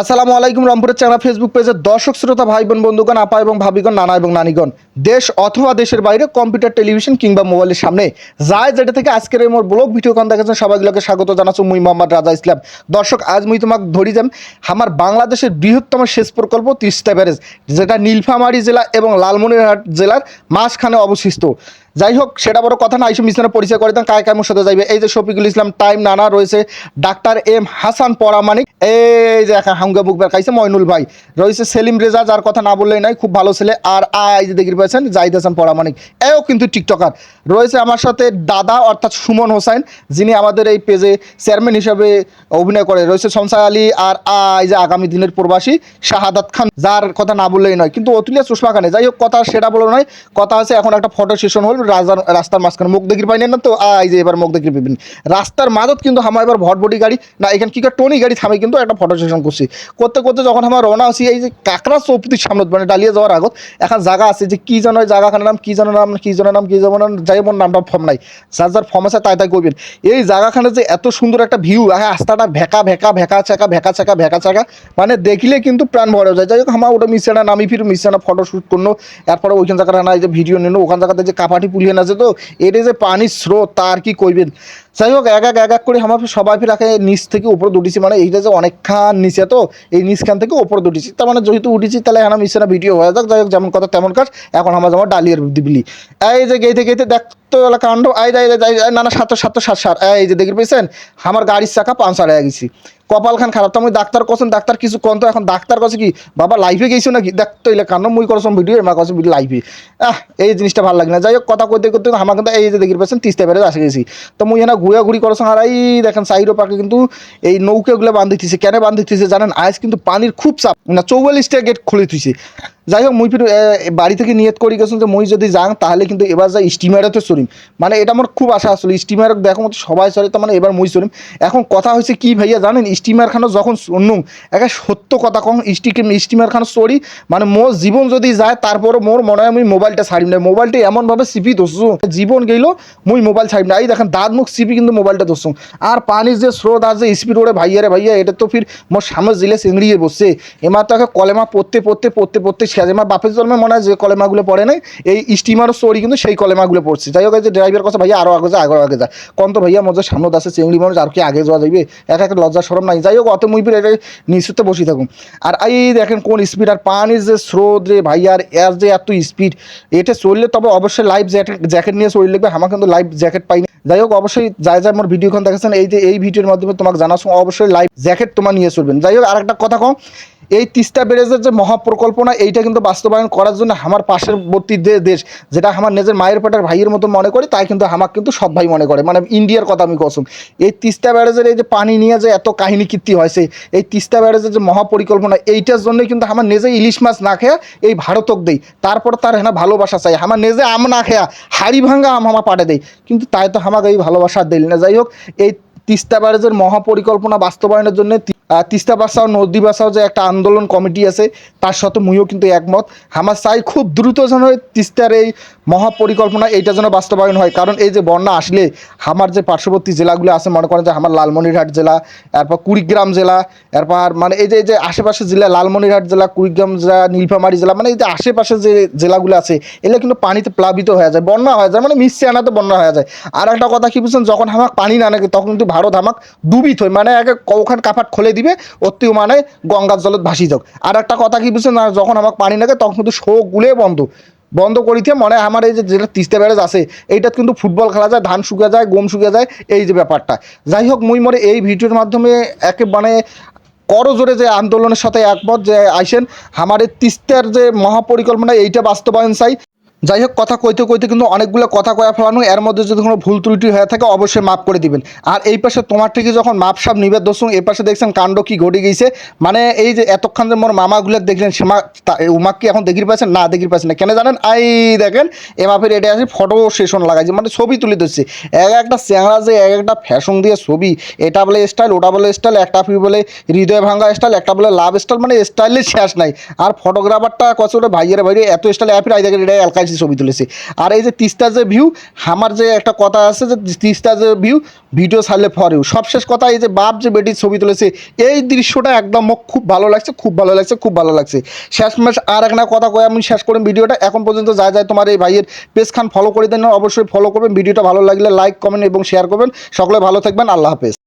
আসসালামু আলাইকুম রংপুরের চ্যানেল ফেসবুক পেজের দর্শক, শ্রোতা ভাই বোন বন্ধুগণ, আপা এবং ভাবিগণ, নানা এবং নানিগণ। দেশ অথবা দেশের বাইরে কম্পিউটার, টেলিভিশন কিংবা মোবাইলের সামনে যায় যেটা থেকে আজকের এই মোর ব্লগ ভিডিও কন দেখাচ্ছেন সবাইগুলোকে স্বাগত জানাচ্ছ মুই মোহাম্মদ রাজা ইসলাম। দর্শক, আজ মুই তোমাকে ধরি যাম আমার বাংলাদেশের বৃহত্তম সেচ প্রকল্প তিস্তা ব্যারেজ, যেটা নীলফামারী জেলা এবং লালমনিরহাট জেলার মাঝখানে অবস্থিত। যাই হোক সেটা বড় কথা না, এইসব মিশনের পরিচয় করে দেন কায় কায় সাথে যাইবে। এই যে শফিকুল ইসলাম, টাইম নানা রয়েছে, ডাক্তার এম হাসান পরামানিক। এই যে এখন হাঙ্গা বুক বের খাইছে ময়নুল ভাই। রয়েছে সেলিম রেজা, যার কথা না বললেই নাই, খুব ভালো ছেলে। আর আই যে দেখি পেয়েছেন, জাহিদ হাসান পরামানিক। এও কিন্তু টিকটকার। রয়েছে আমার সাথে দাদা, অর্থাৎ সুমন হোসেন, যিনি আমাদের এই পেজে চেয়ারম্যান হিসেবে অভিনয় করে। রয়েছে সংসার আলী আর আই যে আগামী দিনের প্রবাসী, শাহাদাত খান, যার কথা না বললেই নয়। কিন্তু অতুলিয়া চশমা খানে। যাই হোক কথা সেটা বলো নয় কথা আছে এখন একটা ফটো সেশন হল। রাজার রাস্তার মাঝখানে মুখ দেখির পাইনি না তো? আই যে এবার মুখ দেখির পাবেন রাস্তার মাঝত কিন্তু আমার এবার ভটভটি গাড়ি, না, এখানে কি টনি গাড়ি থামে কিন্তু একটা ফটো সেশন করছি। করতে করতে যখন আমার রওনা আছি এই যে কাকড়া চৌপতির সামনে মানে ডালিয়ে যাওয়ার আগত, এখন জায়গা আছে যে কি জানো জায়গাখানের নাম, কি জানো নাম কি জানো নাম, কি জানো নাম, যাই বোন নামটা ফর্ম নাই। যার যার ফর্ম আছে তাই তাই করবেন। এই জায়গাখানে যে এত সুন্দর একটা ভিউ হ্যাঁ রাস্তাটা ভেকা ভেকা ভেকা চাকা ভেকা চাকা ভেকা চাকা মানে দেখলে কিন্তু প্রাণ ভরে যায়। যাই হোক, আমার ওটা মিশানা নামি ফির মিশানা ফটো শ্যুট করল। এরপরে ওইখান জায়গাটা না, এই যে ভিডিও নিল, ওখান জায়গাতে যে কাপাটি পুলিয়ে আছে তো এটা যে পানির স্রোত তার কি কইবেন? যাই হোক, এক এক এক এক করে আমার সবাই ফির আগে নিচ থেকে উপরে দুটিছি মানে এইটা যে অনেকখান নিচে, তো এই নিচখান থেকে উপরে দুটিছি তার মানে যেহেতু উঠেছি, তাহলে এখন মিশানা ভিডিও হয়ে যাক। যাই হোক, যেমন কথা তেমন কাজ। এখন আমার যেমন ডালিয়ার দিবলি। এই যে গেইতে গেইতে দেখতো এলা কাণ্ড। আই যাই যাই নানা সাতশো সাতশো সাত সাত এই যে দেখি পেয়েছেন? আমার গাড়ির চাকা পাঁচশো হয়ে গেছি। কপাল খান খারাপ। তো আমি ডাক্তার করছেন ডাক্তার কিছু কন্ত এখন ডাক্তার কাছে কি, বাবা লাইফে গেছো নাকি? দেখতো এলে কান্ন মুই করছ ভিডিও, এমা ভিডিও লাইফে আহ, এই জিনিসটা ভালো লাগে না। যাই হোক, কথা করতে করতে আমার কিন্তু এই যে দেখি পেয়েছেন, তিস্তা বেড়ে আসে গেছি। তো মুই এনা ঘুরে ঘুরি সঙ্গে আর এই দেখেন সাইডো পাকে কিন্তু এই নৌকাগুলো বান্ধিতেছে কেন বান্ধিতেছে জানেন? আজ কিন্তু পানির খুব চাপ। না, চৌয়াল্লিশটা গেট খুলে থুইছে। যাই হোক মুই ফির বাড়ি থেকে নিয়ত করি গেছেন যে, মুই যদি যাং, তাহলে কিন্তু এবার যাই স্টিমারেতে চড়িম মানে এটা আমার খুব আশা আসলে স্টিমার দেখো মতো সবাই চড়ে তো মানে এবার মুই চড়িম এখন কথা হয়েছে কি ভাইয়া জানেন স্টিমার খানো যখন শুনুম, একে সত্য কথা কম স্টিম স্টিমার খানো চড়ি মানে মোর জীবন যদি যায় তারপরে মোর মনে হয় আমি মোবাইলটা ছাড়িম না। মোবাইলটা এমনভাবে সিপি দোষু জীবন গেলেও মুই মোবাইল ছাড়িম না। এই দেখেন, দাঁত মুখ সিপি কিন্তু মোবাইলটা দোষু আর পানির যে স্রোত আছে যে স্পিড ওরে ভাইয়া রে ভাইয়া, এটা তো ফির মোর সামনে জিলে চিংড়িয়ে বসছে। এমার তো একে কলেমা পড়তে পড়তে পড়তে পড়তে এমার বাপের জন্মে মনে হয় যে কলেমাগুলো পড়ে নাই, এই স্টিমার স্টোরি কিন্তু সেই কলেমাগুলো পড়ছে। যাই হোক যে ড্রাইভার কথা ভাইয়া আরও আগে যা আগে আগে যা। কোন তো ভাইয়া মজার সামনে আছে চিংড়ি মানুষ আর কি আগে যাওয়া যাইবে? এক এক লজ্জা সরম নাই। যাই হোক, অত মুই ফির এটা নিচুতে বসে থাকুন আর এই দেখেন কোন স্পিড আর পানির যে স্রোত রে ভাইয়ার এর যে এত স্পিড এটা চললে তবে অবশ্যই লাইফ জ্যাকেট জ্যাকেট নিয়ে চলে লাগবে আমার কিন্তু লাইফ জ্যাকেট পাইনি। যাই হোক, অবশ্যই যাই যাই আমার ভিডিওখন দেখেছেন, এই যে, এই ভিডিওর মাধ্যমে তোমাকে জানাচ্ছ, অবশ্যই লাইফ জ্যাকেট তোমার নিয়ে চলবেন। যাই হোক আর একটা কথা কম এই তিস্তা ব্যারেজের যে মহাপ্রকল্পনা, এইটা কিন্তু বাস্তবায়ন করার জন্য আমার পার্শ্ববর্তী যে দেশ, যেটা আমার নিজের মায়ের পেটের ভাইয়ের মতো মনে করি, তাই কিন্তু আমার কিন্তু সব ভাই মনে করে। মানে ইন্ডিয়ার কথা আমি কসম। এই তিস্তা ব্যারেজের এই যে পানি নিয়ে যে এত কাহিনী কীর্তি হয়েছে এই তিস্তা ব্যারেজের যে মহাপরিকল্পনা, এইটার জন্যই কিন্তু আমার নিজে ইলিশ মাছ না খেয়া এই ভারতক দেই। তারপর তার হ্যাঁ ভালোবাসা চাই। আমার নিজে আম না খেয়া, হাড়ি ভাঙ্গা আম আমার পাঠে দেয় কিন্তু তাই তো আমাকে এই ভালোবাসা দিল না। যাই হোক, এই তিস্তা ব্যারেজের মহাপরিকল্পনা বাস্তবায়নের জন্য তিস্তা বাসাও নদী বাসাও যে একটা আন্দোলন কমিটি আছে, তার সাথে মুইও কিন্তু একমত। আমার চাই খুব দ্রুত যেন তিস্তার এই মহাপরিকল্পনা এইটা যেন বাস্তবায়ন হয়। কারণ এই যে বন্যা আসলে আমার যে পার্শ্ববর্তী জেলাগুলো আছে, মনে করেন যে আমার লালমনিরহাট জেলা, এরপর কুড়িগ্রাম জেলা, এরপর মানে এই যে এই যে আশেপাশের জেলা লালমনিরহাট জেলা, কুড়িগ্রাম জেলা, নীলফামারি জেলা মানে এই যে আশেপাশে যে জেলাগুলো আছে, এগুলো কিন্তু পানিতে প্লাবিত হয়ে যায়, বন্যা হয়ে যায় মানে মিশছে আনাতে বন্যা হয়ে যায়। আর একটা কথা কি বুঝছেন, যখন হামাক পানি না নাকি তখন কিন্তু ভারত হামাক ডুবিত হয় মানে আগে কৌখান কাপাট খুলে দিবে, অতিও মানে গঙ্গার জলত ভাসি যাক আর একটা কথা কি বুঝছেন যখন আমাকে পানি লাগে, তখন কিন্তু শো গুলে বন্ধ। বন্ধ করিতে মনে আমার এই যে, যেটা তিস্তা ব্যারেজ আছে এইটা কিন্তু ফুটবল খেলা যায়, ধান শুকিয়ে যায়, গম শুকিয়ে যায়, এই যে ব্যাপারটা। যাই হোক, মুই মরে এই ভিডিওর মাধ্যমে একে মানে করজোরে যে আন্দোলনের সাথে একমত যে আইসেন আমার এই তিস্তার যে মহাপরিকল্পনা, এইটা বাস্তবায়ন চাই। যাই হোক, কথা কইতে কইতে কিন্তু অনেকগুলো কথা কয়া ফেলানো, এর মধ্যে যদি কোনো ভুল ত্রুটি হয়ে থাকে, অবশ্যই মাফ করে দিবেন। আর এই পাশে তোমার থেকে যখন মাপ সাপ নিবে দোষুন এই পাশে দেখছেন কাণ্ড কি ঘটে গেছে। মানে এই যে এতক্ষণ যে মোর মামাগুলো দেখলেন, সেমা, তা- উমাক কি এখন দেখির পাচ্ছেন না, দেখির পাচ্ছেন না। কেন জানেন? আই, দেখেন এ মাপের এটা আছে ফটো সেশন লাগাইছে মানে ছবি তুলে ধরছে। এক একটা চ্যাংড়া যে, এক একটা ফ্যাশন দিয়ে ছবি, এটা বলে স্টাইল ওটা বলে স্টাইল একটা ফি বলে হৃদয় ভাঙা স্টাইল একটা বলে লাভ স্টাইল মানে স্টাইলের শেষ নাই। আর ফটোগ্রাফারটা ওটা ভাইয়ের ভাইরে এত স্টাইল অ্যাপের আই দেখেন, এটা এলকাইছে বেশি ছবি তুলেছে। আর এই যে তিস্তা যে ভিউ আমার যে একটা কথা আছে যে তিস্তা যে ভিউ ভিডিও ছাড়লে ফরেও সবশেষ কথা এই যে বাপ যে বেটির ছবি তুলেছে, এই দৃশ্যটা একদম খুব ভালো লাগছে, খুব ভালো লাগছে, খুব ভালো লাগছে। শেষ মাস আর একটা কথা কয়ে আমি শেষ করলাম ভিডিওটা। এখন পর্যন্ত যা যায় তোমার এই ভাইয়ের পেজ খান ফলো করে দেন, অবশ্যই ফলো করবেন। ভিডিওটা ভালো লাগলে লাইক কমেন্ট এবং শেয়ার করবেন। সকলে ভালো থাকবেন, আল্লাহ হাফেজ।